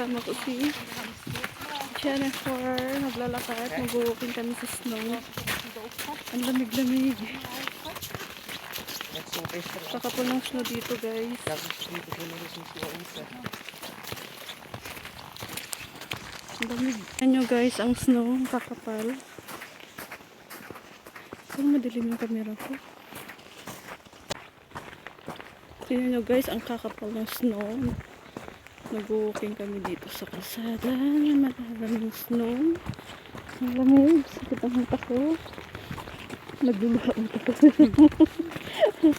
kasama ko si Jennifer. Naglalakad. Mag-walking kami sa snow. Ang lamig-lamig. Saka po ng snow dito guys. Ang lamig. Ayan nyo guys ang snow. Kakapal. Kung madilim yung camera ko. Tingnan nyo guys ang kakapal ng snow. Nag-walking kami dito sa kalsada. Maraming snow. Ang lamig. Sakit ang mata ko. Nagluluha ang mata ko.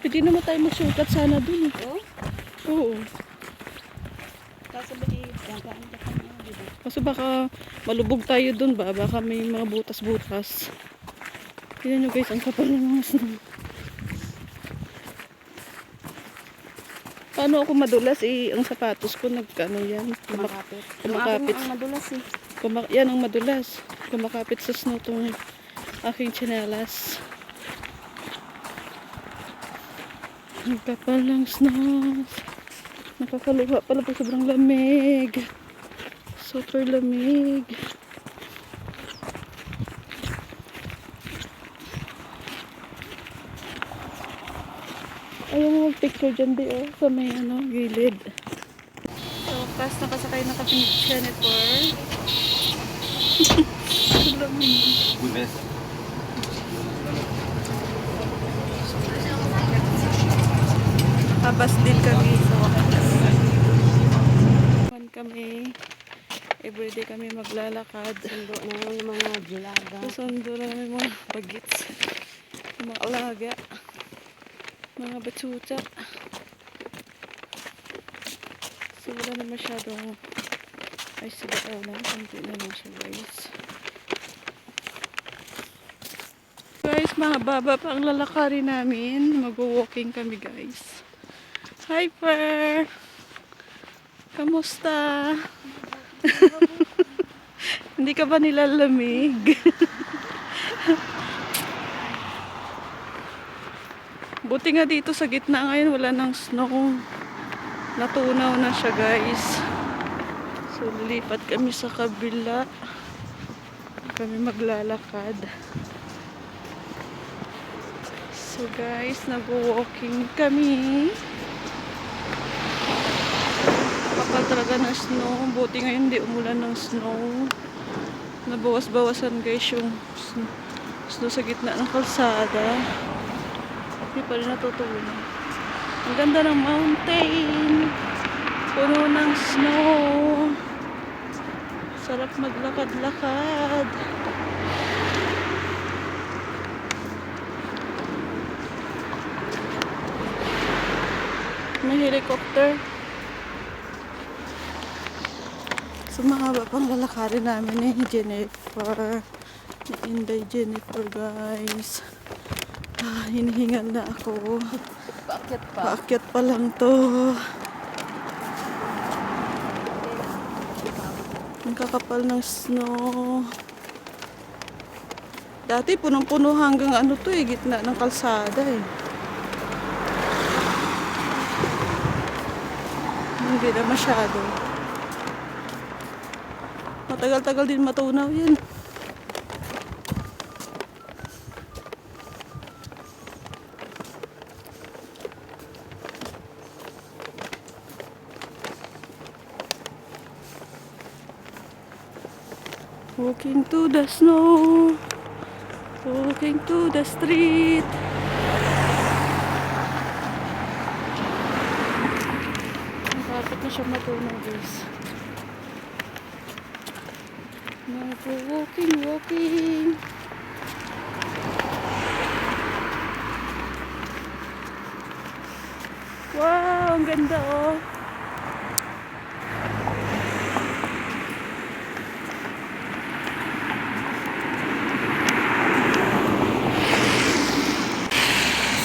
Pwede naman tayo magsukat sana dun. eh. Oh, Oo. kaso ba di dagaan ka pa niya, di ba? Kasi baka malubog tayo dun ba? Baka may mga butas-butas. Tingnan nyo guys, ang kapal ng mga snow. Paano ako madulas eh? Ang sapatos ko nagkano yan? Kumak Kumakapit. kumakapit. Ang madulas eh. kumak yan ang madulas. Kumakapit sa snow tong aking tsinelas. Ang kapal ng snow. Nakakaluha pala pag sobrang lamig. Super lamig. Mag-picture dyan di oh, sa may ano, gilid. So, pas nakasakay na kami ni Jennifer. Ang lamig. Habas din kami sa wakas. kami. Everyday kami maglalakad. Sundo na yung mga julaga. Susundo na namin mga bagits. Yung Mga alaga. Mga batsuta. So wala na masyadong ay sigaw lang. Kunti na lang siya guys. Guys, mga baba pa ang lalakarin namin. Mag-walking kami guys. Hi! Kamusta? Hindi ka ba nilalamig? Buti nga dito sa gitna ngayon wala nang snow. Natunaw na siya guys. So lilipat kami sa kabila. Kami maglalakad. So guys, nag-walking kami. Kapal talaga ng snow. Buti ngayon hindi umulan ng snow. Nabawas-bawasan guys yung sn- snow sa gitna ng kalsada. Hindi pa rin natutunan. Ang ganda ng mountain. Puno ng snow. Sarap maglakad-lakad. May helicopter. So mahaba pang lalakarin namin ni Jennifer. Ni Inday Jennifer guys. Ah, hinihingal na ako. Bakit pa? Paakyat pa lang to. Ang kakapal ng snow. Dati punong-puno hanggang ano to eh, gitna ng kalsada eh. Hindi na masyado. Matagal-tagal din matunaw yan. To the snow. Walking to the street. Malapit na siya matunaw guys. Nag-walking, walking. Wow, ang ganda oh.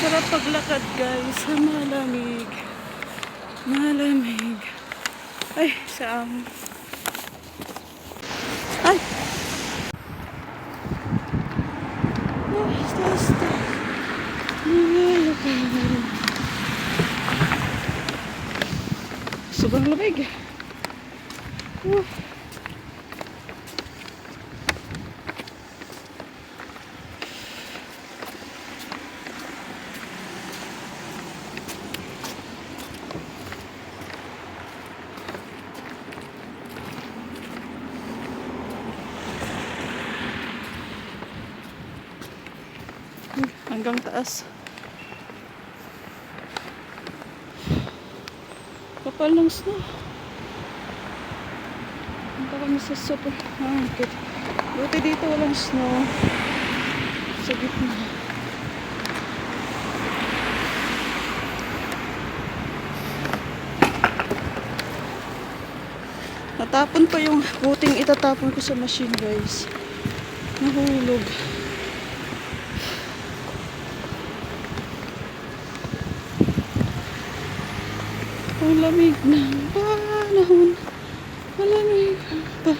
Sarap paglakad guys malamig. Malamig. Ay, saan? Ay! Oh, basta. Malamig. Sobrang lamig. Whew. Hanggang taas. Kapal ng snow. Punta kami sa supermarket. Buti dito walang snow. Sa gitna. Natapon pa yung buting itatapon ko sa machine guys. Nahulog. Ang lamig ng panahon. Malamig pa.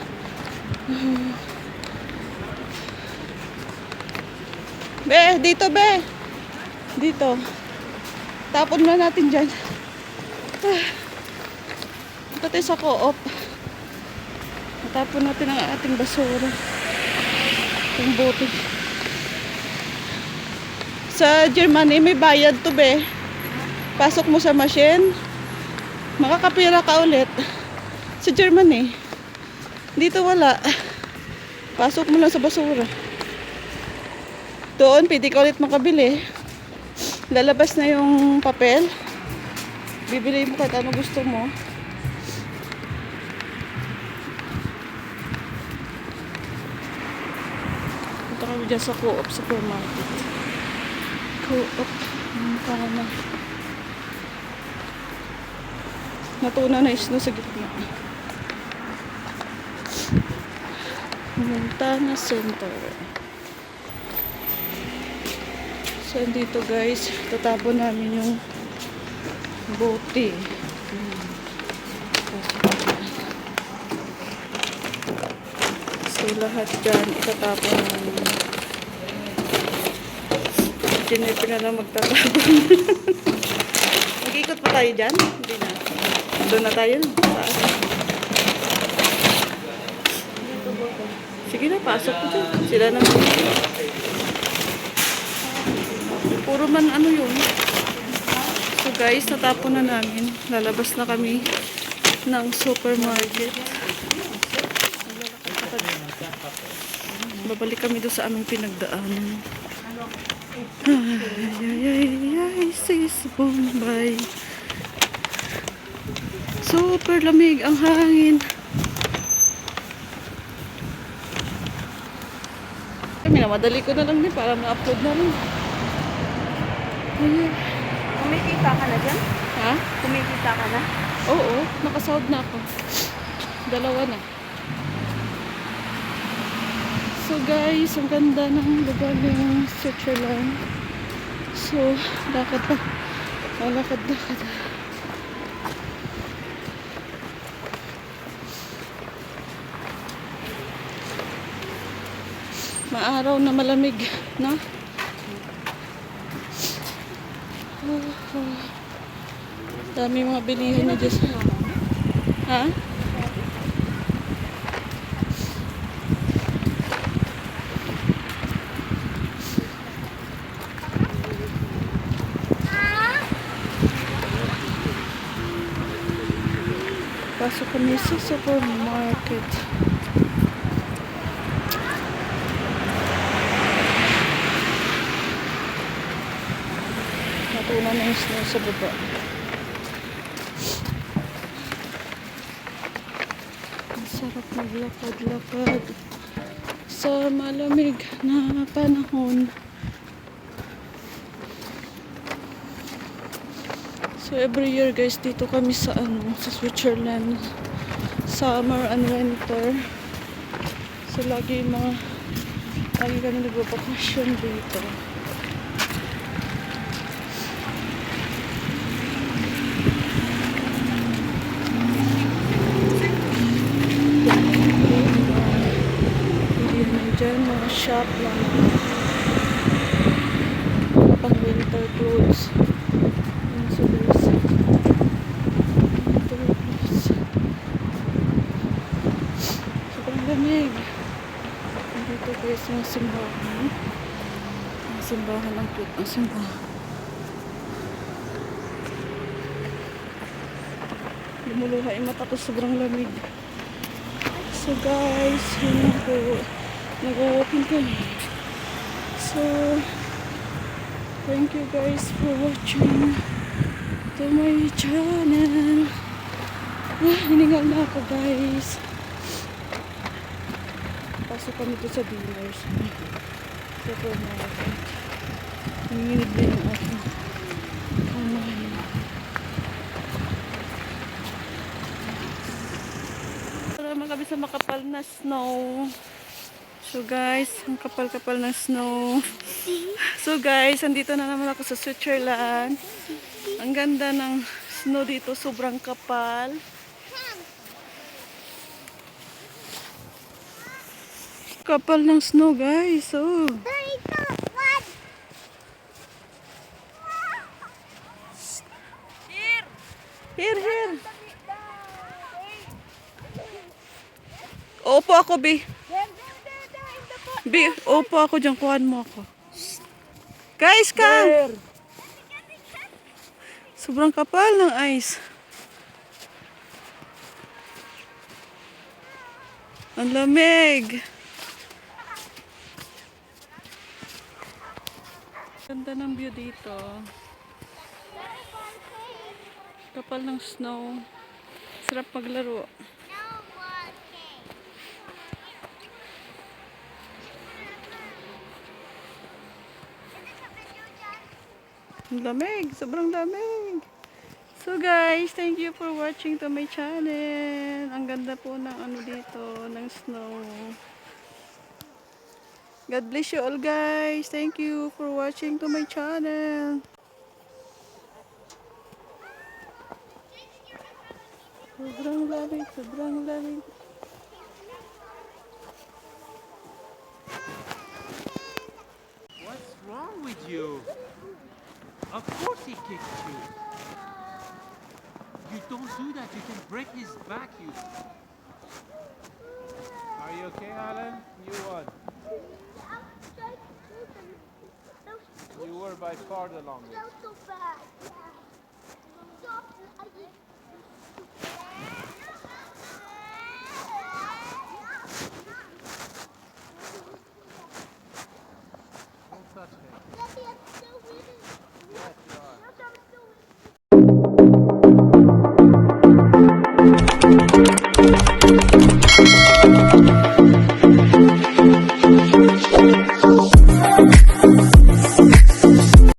Be, dito be. Dito. Tapon na natin dyan. Ah. Pati sa co-op. Natapon natin ang ating basura. Yung bote. Sa Germany, may bayad to be. Pasok mo sa machine. Makakapira ka ulit. Sa Germany. Dito wala. Pasok mo lang sa basura. Doon, pwede ka ulit makabili. Lalabas na yung papel. Bibili mo kahit ano gusto mo. Punta kami dyan sa Co-op Supermarket. Co-op. Ang tama. Natuna na isno sa gitna. Montana Center. So, dito guys, tatapon namin yung bote. So, lahat dyan, itatapon namin. Jennifer na lang magtatapon. Mag-ikot pa tayo dyan? Hindi na. Doon na tayo. Sige na, pasok ko dyan. Sila naman. Puro man ano yun. So guys, natapon na namin. Lalabas na kami ng supermarket. Babalik kami doon sa aming pinagdaanan. Ay, ay, ay, ay, sis Bombay. Super lamig ang hangin. Kami na, madali ko na lang din para ma-upload na rin. Ayan. Kumikita ka na dyan? Ha? Kumikita ka na? Oo, nakasahod na ako. Dalawa na. So guys, ang ganda ng lugar ng Switzerland. So, lakad pa. Malakad-lakad. Maaraw na malamig, no? Oh, oh. Dami mga bilihan na dyan. Ha? Pasok kami sa supermarket. Natunan na sa baba. Ang sarap maglakad-lakad sa malamig na panahon. So every year guys, dito kami sa ano, sa Switzerland. Summer and winter. So lagi mga lagi kami nagbabakasyon dito. Dyan, mga shop lang. Pang winter clothes. Yan sa Lucy. Winter clothes. sobrang lamig. Dito guys yung simbahan. Ang simbahan, ang cute ang simbahan. Lumuluha yung mata ko, sobrang lamig. So guys, yun po. Nag-walking kami. So, thank you guys for watching to my channel. Ah, hiningal na ako guys. Pasok kami doon sa dealers. Sa supermarket. Nanginginig na yung aking kamay. Wala naman kami sa makapal na snow. So guys, ang kapal-kapal ng snow. So guys, andito na naman ako sa Switzerland. Ang ganda ng snow dito, sobrang kapal. Kapal ng snow guys, oh. Here, here. Opo ako, Bi. Bi, opo ako dyan. Kuhan mo ako. Guys, ka! Sobrang kapal ng ice. Ang lamig. Ganda ng view dito. Kapal ng snow. Sarap maglaro. Lamig. Sobrang lamig. So guys, thank you for watching to my channel. Ang ganda po ng ano dito, ng snow. God bless you all guys. Thank you for watching to my channel. Sobrang lamig, sobrang lamig. Of course he kicked you. You don't do that. You can break his back. You. Are you okay, Alan? You won. You were by far the longest.